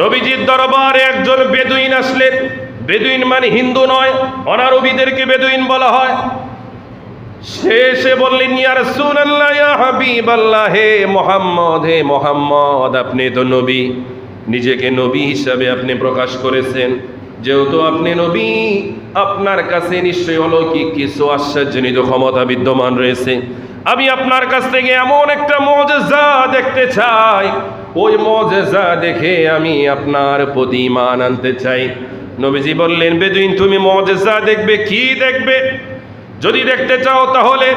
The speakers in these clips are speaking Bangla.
নবীজির দরবারে একজন বেদুইন আসলেন। বেদুইন মানে হিন্দু নয়, অনারবিদেরকে বেদুইন বলা হয়। সে এসে বললেন, ইয়া রাসূলুল্লাহ, ইয়া হাবিবাল্লাহ, হে মোহাম্মদ হে মোহাম্মদ, আপনি তো নবী। নিজেকে নবী হিসাবে আপনি প্রকাশ করেছেন। যেহেতু আপনি নবী, আপনার কাছে নিশ্চয়ই অলৌকিক কিছু আশ্চর্যজনিত ক্ষমতা বিদ্যমান রয়েছে। আমি আপনার কাছ থেকে এমন একটা মজেজা দেখতে চাই ওই মজেজা দেখে আমি আপনার প্রতি আনতে চাই। নবীজি বললেন, বেদুইন, তুমি মজেজা দেখবে, কি দেখবে? যদি দেখতে চাও তাহলে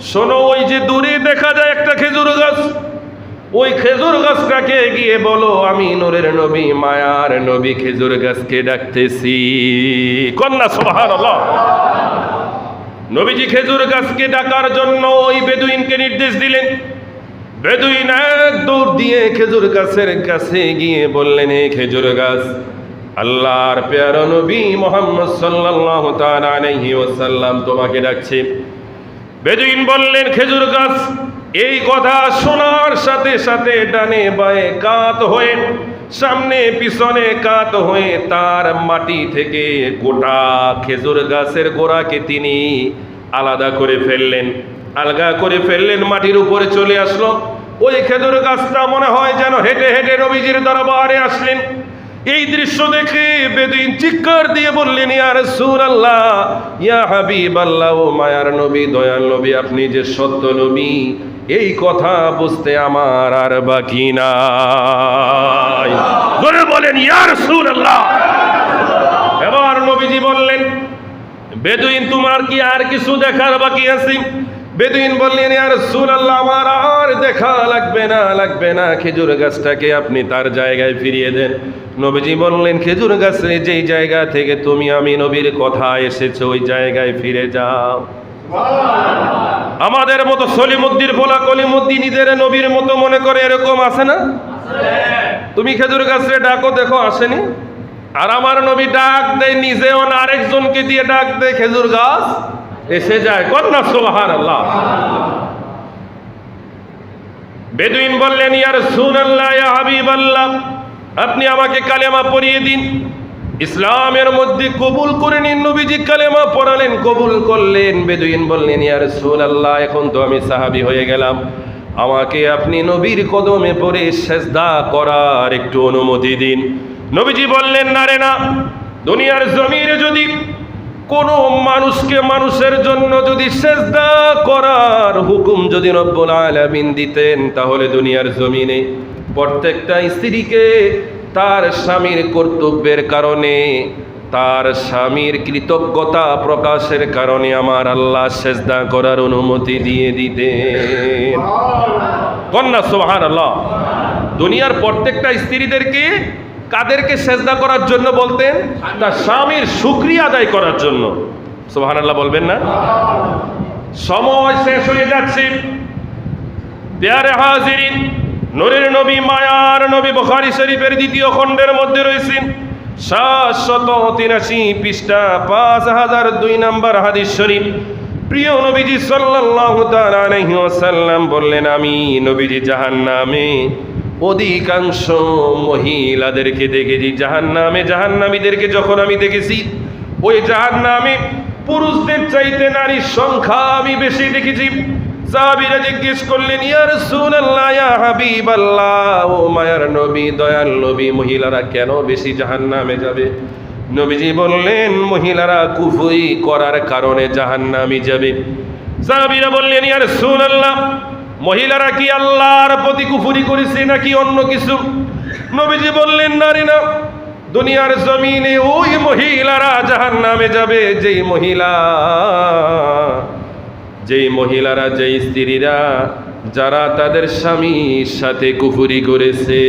শোনো, ওই যে দূরে দেখা যায় একটা খেজুর গাছ। ওই খেজুর গাছটাকে গিয়ে বলো, আমি নূরের নবী, মায়ার নবী খেজুর গাছকে ডাকতেছি। কন্যা সোহার নবীজি খেজুর গাছকে ডাকার জন্য ওই বেদুইনকে নির্দেশ দিলেন। বেদুইন এক দৌড় দিয়ে খেজুর গাছের কাছে গিয়ে বললেন, এ খেজুর গাছ, আল্লাহর পেয়ার নবী মোহাম্মদ সাল্লাল্লাহু তাআলা আলাইহি ওয়াসাল্লাম তোমাকে ডাকছে। বেদুইন বললেন, খেজুর গাছ, এই কথা শোনার সাথে সাথে ডানে বায়ে কাত হয়ে, সামনে পিছনে কাত হয়ে তার মাটি থেকে গোটা খেজুর গাছের গোড়াকে তিনি আলাদা করে ফেললেন। আলগা করে ফেললেন, মাটির উপরে চলে আসলো। ওই খেজুর গাছটা মনে হয় যেন হেঁটে হেঁটে রবিজির দরবারে আসলেন। এই দৃশ্য দেখে বেদিন চিৎকার দিয়ে বললেন ইয়ার সুর আল্লাহ ইয়া হাবিব আল্লাহ ও মায়ার নবী, দয়াল নবী, আপনি যে সত্য নবী, এই কথা বুঝতে আমার আর বাকি নাই। ধরে বলেন ইয়ার সুর আল্লাহ এবার নবীজি বললেন, বেদুইন, তোমার কি আর কিছু দেখার বাকি আছে? বেদুইন বললেন আর আল্লাহ আমার আর দেখা লাগবে না লাগবে না। খেজুর গাছটাকে আপনি তার জায়গায় ফিরিয়ে দেন। নবীজি বললেন খেজুর গাছে যেই জায়গা থেকে তুমি আমি নবীর কথা এসেছ ওই জায়গায় ফিরে যাও। আমাদের মতো সলিমুদ্দির বলা কলিমুদ্দিন নিজের নবীর মতো মনে করে এরকম আছে না? তুমি খেজুর গাছে ডাকো দেখো আসেনি? আর আমার নবী ডাক দেয় নিজেও না আরেকজনকে দিয়ে ডাক দেয় খেজুর গাছ এসে যায়। কন্যা সোহান আল্লাহ বেদুইন বললেন ইয়ার সুন আল্লাহ হাবিব আল্লাহ আপনি আমাকে কালেমা পড়িয়ে দিন। ইসলামের মধ্যে কবুল করে নিন, নবীজি কালেমা পড়ালেন, কবুল করলেন। বেদুইন বললেন ইয়ার সুন আল্লাহ এখন তো আমি সাহাবি হয়ে গেলাম। আমাকে আপনি নবীর কদমে পড়ে সেজদা করার একটু অনুমতি দিন। নবীজি বললেন, না রে না, দুনিয়ার জমিনে যদি কোনো মানুষকে মানুষের জন্য যদি সেজদা করার হুকুম যদি রব্বুল আলামিন দিতেন তাহলে দুনিয়ার জমিনে প্রত্যেকটা স্ত্রীকে তার স্বামীর কর্তব্যের কারণে তার স্বামীর কৃতজ্ঞতা প্রকাশের কারণে আমার আল্লাহ সেজদা করার অনুমতি দিয়ে দিতে কন্যা সোহান আল্লাহ দুনিয়ার প্রত্যেকটা স্ত্রীদেরকে কাদেরকে সেজদা করার জন্য বলতেন? তার স্বামীর সুক্রিয়া আদায় করার জন্য। সোহান বলবেন না? সময় শেষ হয়ে যাচ্ছে। পেয়ারে হাজিরিন, নূরের নবী, মায়ার নবী, বুখারী শরীফের দ্বিতীয় খণ্ডের মধ্যে রয়েছেন। সাতশত তিরাশি পৃষ্ঠা, পাঁচ হাজার দুই নম্বর হাদিস শরীফ। প্রিয় নবীজি আলাইহি ওয়াসাল্লাম বললেন, আমি নবীজি জাহান্নামে অধিকাংশ মহিলাদেরকে দেখেছি জাহান জাহান্নামে, জাহান্নামীদেরকে যখন আমি দেখেছি, ওই জাহান নামে পুরুষদের চাইতে নারীর সংখ্যা আমি বেশি দেখেছি। সাহাবীরা জিজ্ঞেস করলেন, ইয়া রাসূলুল্লাহ, ইয়া হাবিবাল্লাহ, ও মায়ার নবী, দয়াল নবী, মহিলারা কেন বেশি জাহান্নামে যাবে? নবীজি বললেন, মহিলারা কুফরি করার কারণে জাহান্নামে যাবে। সাহাবীরা বললেন, ইয়া রাসূলুল্লাহ মহিলারা কি আল্লাহর প্রতি কুফুরি করেছে নাকি অন্য কিছু? নবীজি বললেন নারী না দুনিয়ার জমিনে ওই মহিলারা জাহান্নামে যাবে যেই মহিলা যেই মহিলারা যেই স্ত্রীরা যারা তাদের স্বামীর সাথে কুফুরি করেছে।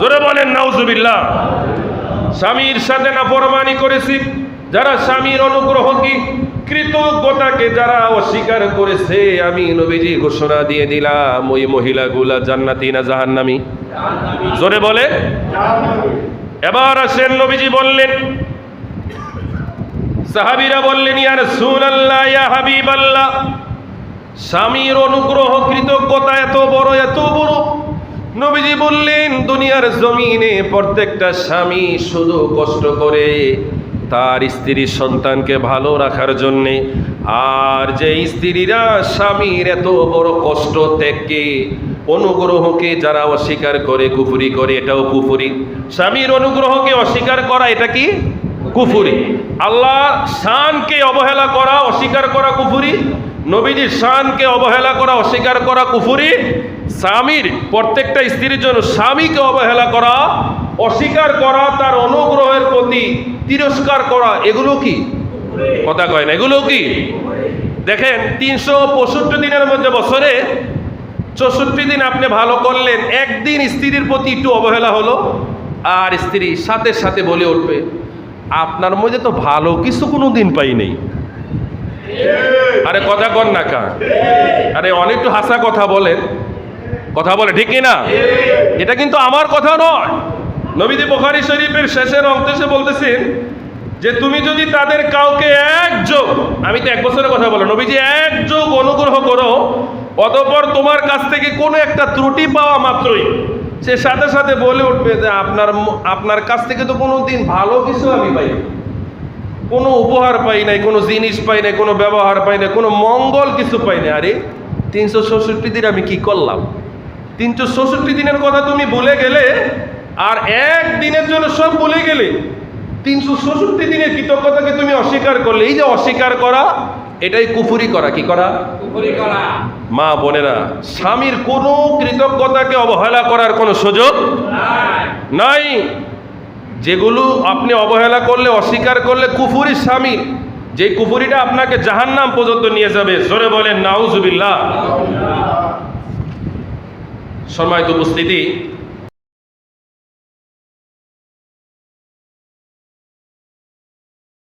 জোরে বলেন নাউজুবিল্লাহ। স্বামীর সাথে না ফরমানি করেছি। যারা স্বামীর অনুগ্রহ কি কৃতজ্ঞতাকে যারা অস্বীকার করেছে, আমি নবীজি ঘোষণা দিয়ে দিলাম, ওই মহিলাগুলা জান্নাতি না জাহান্নামি? জোরে বলে। এবার আসেন নবীজি বললেন, সাহাবীরা বললেন, ইয়া রাসূলুল্লাহ, ইয়া হাবিবাল্লাহ, স্বামীর অনুগ্রহ কৃতজ্ঞতা এত বড় এত বড়? নবীজি বললেন, দুনিয়ার জমিনে প্রত্যেকটা স্বামী শুধু কষ্ট করে তার স্ত্রীর সন্তানকে ভালো রাখার জন্যে। আর যে স্ত্রীরা স্বামীর এত বড় কষ্ট ত্যাগকে, অনুগ্রহকে যারা অস্বীকার করে, কুফুরি করে, এটাও কুফুরি। স্বামীর অনুগ্রহকে অস্বীকার করা এটা কি? কুফুরি। আল্লাহ শানকে অবহেলা করা, অস্বীকার করা কুফুরি। নবীজির শানকে অবহেলা করা, অস্বীকার করা কুফুরি। স্বামীর, প্রত্যেকটা স্ত্রীর জন্য স্বামীকে অবহেলা করা, অস্বীকার করা, তার অনুগ্রহের প্রতি তিরস্কার করা, এগুলো কি? কথা কয় না, এগুলো কি? দেখেন, তিনশো পঁয়ষট্টি দিনের মধ্যে বছরে চৌষট্টি দিন আপনি ভালো করলেন, একদিন স্ত্রীর প্রতি একটু অবহেলা হলো, আর স্ত্রী সাথে সাথে বলে উঠবে, আপনার মধ্যে তো ভালো কিছু কোনো দিন পাই নেই। আরে কথা কর না কা আরে অনেক একটু হাসা কথা বলেন। কথা বলে, ঠিক না? এটা কিন্তু আমার কথা নয়। নবীজি বুখারী শরীফের শেষের অংশে বলতেছেন যে তুমি যদি তাদের কাউকে এক যোগ, আমি তো এক বছরের কথা বলো নবীজি এক যোগ অনুগ্রহ করো, অতঃপর তোমার কাছ থেকে কোনো একটা ত্রুটি পাওয়া মাত্রই। সে সাথে সাথে বলে উঠবে যে আপনার আপনার কাছ থেকে তো কোনো দিন ভালো কিছু আমি পাই। কোনো উপহার পাই নাই, কোনো জিনিস পাই নাই, কোনো ব্যবহার পাই নাই, কোনো মঙ্গল কিছু পাই নাই। আরে, তিনশো ষষট্টি দিন আমি কি করলাম? তিনশো ষষট্টি দিনের কথা তুমি ভুলে গেলে আর এক দিনের জন্য সব বলে গেলে তিনশো ষষট্টি দিনের কৃতজ্ঞতাকে তুমি অস্বীকার করলে। এই যে অস্বীকার করা এটাই কুফুরি করা কি করা? মা বোনেরা স্বামীর কোনো কৃতজ্ঞতাকে অবহেলা করার কোনো সুযোগ নাই। যেগুলো আপনি অবহেলা করলে অস্বীকার করলে কুফুরি স্বামী যে কুফুরিটা আপনাকে জাহান্নাম পর্যন্ত নিয়ে যাবে জোরে বলেন নাউজুবিল্লাহ। সম্মানিত উপস্থিতি